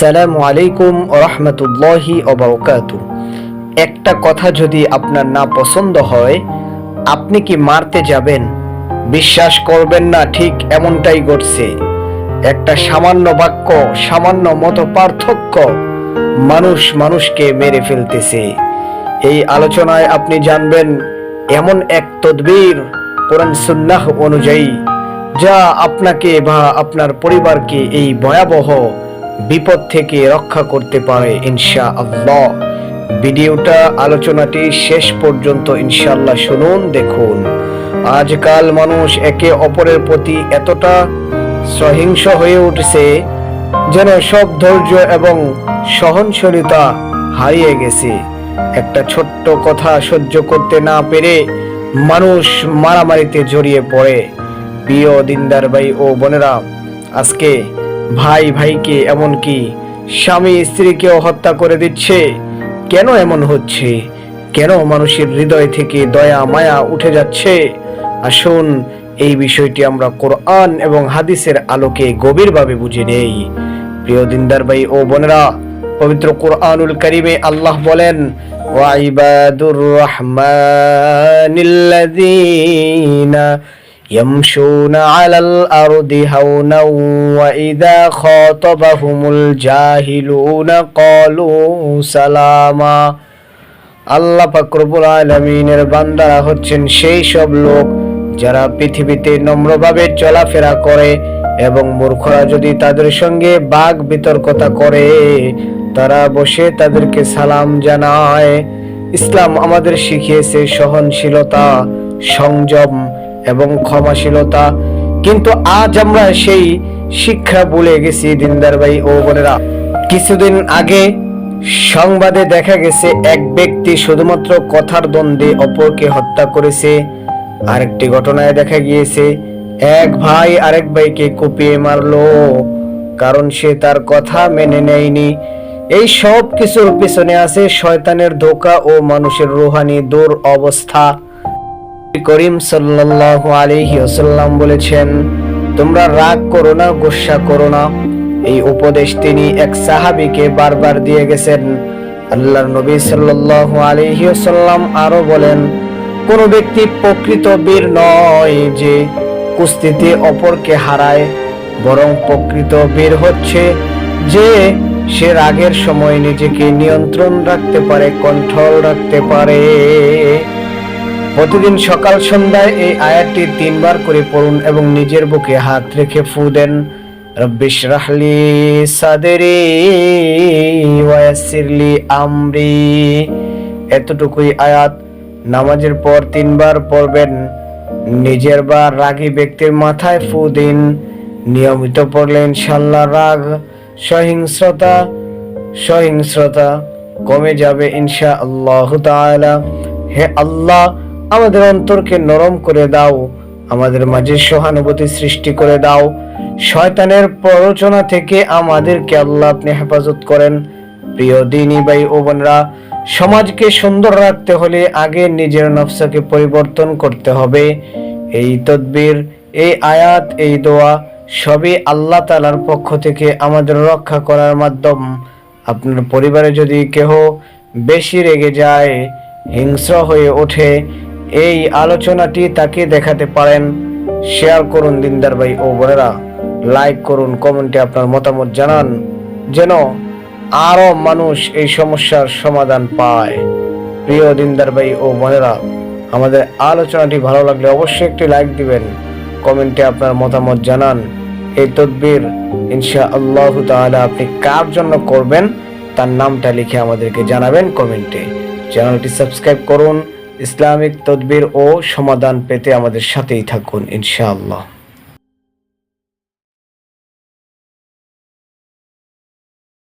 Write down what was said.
আসসালামু আলাইকুম রহমতুল্লাহি অবরকাত একটা কথা যদি আপনার না পছন্দ হয়, আপনি কি মারতে যাবেন? বিশ্বাস করবেন না, ঠিক এমনটাই ঘটছে। একটা সামান্য বাক্য, সামান্য মতো পার্থক্য মানুষ মানুষকে মেরে ফেলতেছে। এই আলোচনায় আপনি জানবেন, এমন এক তদবির কোরআন সুন্নাহ অনুযায়ী, যা আপনাকে বা আপনার পরিবারকে এই ভয়াবহ বিপদ থেকে রক্ষা করতে পারে ইনশা আল্লাহ ভিডিওটা, আলোচনাটি শেষ পর্যন্ত ইনশাআল্লাহ শুনুন, দেখুন। আজকাল মানুষ একে অপরের প্রতি এতটা সহিংস হয়ে উঠছে যেন সব ধৈর্য এবং সহনশীলতা হারিয়ে গেছে। একটা ছোট্ট কথা সহ্য করতে না পেরে মানুষ মারামারিতে জড়িয়ে পড়ে। প্রিয় দিনদার ভাই ও বোনেরা, আজকে ভাই ভাইকে এমনকি স্বামী স্ত্রীকেও হত্যা করে দিচ্ছে। কেন এমন হচ্ছে? কেন মানুষের হৃদয় থেকে দয়া, মায়া উঠে যাচ্ছে? আসুন, এই বিষয়টি আমরা কোরআন এবং হাদিসের আলোকে গভীরভাবে বুঝে নেই। প্রিয় দিনদার ভাই ও বোনেরা, পবিত্র কোরআনুল করিমে আল্লাহ বলেন ওয়াইবাদুর রহমানিল্লাযীনা يمشون على الأرض هونا وإذا خاطبهم الجاهلون قالوا سلاما আল্লাহ পাকরবুল আলমিনের বান্দারা হচ্ছেন সেই সব লোক যারা পৃথিবীতে নম্রভাবে চলাফেরা করে এবং মূর্খরা যদি তাদের সঙ্গে বাঘ বিতর্কতা করে তারা বসে তাদেরকে সালাম জানায় ইসলাম আমাদের শিখিয়েছে সহনশীলতা সংযম এবং ক্ষমাশীলতা। কিন্তু আজ আমরা সেই শিক্ষা ভুলে গেছি দিনদার ভাই ও বোনেরা। কিছুদিন আগে সংবাদে দেখা গেছে, এক ব্যক্তি শুধুমাত্র কথার দ্বন্দ্বে অপরকে হত্যা করেছে। আরেকটি ঘটনায় দেখা গিয়েছে, এক ভাই আরেক ভাইকে কুপিয়ে মারলো। কারণ সে তার কথা মেনে নেয়নি। এই সব কিছুর পিছনে আছে শয়তানের ধোকা ও মানুষের রুহানি দূর অবস্থা করিম সাল্লাল্লাহু আলাইহি ওয়াসাল্লাম বলেছেন, তোমরা রাগ করো না, গুসা করো না। এই উপদেশ তিনি এক সাহাবীকে বারবার দিয়ে গেছেন। আল্লাহর নবী সাল্লাল্লাহু আলাইহি ওয়াসাল্লাম আরও বলেন, কোন ব্যক্তি প্রকৃত বীর নয় যে কুস্তিতে অপরকে হারায়, বরং প্রকৃত বীর হচ্ছে যে সে রাগের সময় নিজেকে নিয়ন্ত্রণ রাখতে পারে কন্ট্রোল রাখতে পারে। প্রতিদিন সকাল সন্ধ্যায় এই আয়াতটি তিনবার করে পড়ুন এবং নিজের বুকে হাত রেখে ফু দেন। রব্বিশ রাহলি সাদেরি ওয়াসিরলি আমরি। এতটুকুই আয়াত। নামাজের পর তিনবার পড়বেন। নিজের বা রাগী ব্যক্তির মাথায় ফু দিন। নিয়মিত পড়লে ইনশাল্লাহ রাগ সহিংস্রতা সহিংস্রতা কমে যাবে ইনশা আল্লাহ হে আল্লাহ আমাদের অন্তরকে নরম করে দাও, আমাদের মাঝে সহানুভূতি সৃষ্টি করে দাও। শয়তানের প্ররোচনা থেকে আমাদেরকে আল্লাহ আপনি হেফাজত করেন। প্রিয় দিনী ভাই ও বোনরা, সমাজকে সুন্দর রাখতে হলে আগে নিজের নফসাকে পরিবর্তন করতে হবে। এই তদবির, এই আয়াত, এই দোয়া সবই আল্লাহ তালার পক্ষ থেকে আমাদের রক্ষা করার মাধ্যম। আপনার পরিবারে যদি কেহ বেশি রেগে যায়, হিংস্র হয়ে ওঠে এই আলোচনাটি তাকে দেখাতে পারেন। শেয়ার করুন দিনদার ভাই ও বোনেরা। লাইক করুন, কমেন্টে আপনার মতামত জানান, যেন আরও মানুষ এই সমস্যার সমাধান পায়। প্রিয় দিনদার ভাই ও বোনেরা, আমাদের আলোচনাটি ভালো লাগলে অবশ্যই একটি লাইক দিবেন, কমেন্টে আপনার মতামত জানান। এই তদবির ইনশা আল্লাহ তাআলা আপনি কার জন্য করবেন, তার নামটা লিখে আমাদেরকে জানাবেন কমেন্টে। চ্যানেলটি সাবস্ক্রাইব করুন ইসলামিক তদবির ও সমাধান পেতে আমাদের সাথেই থাকুন ইনশাআল্লাহ।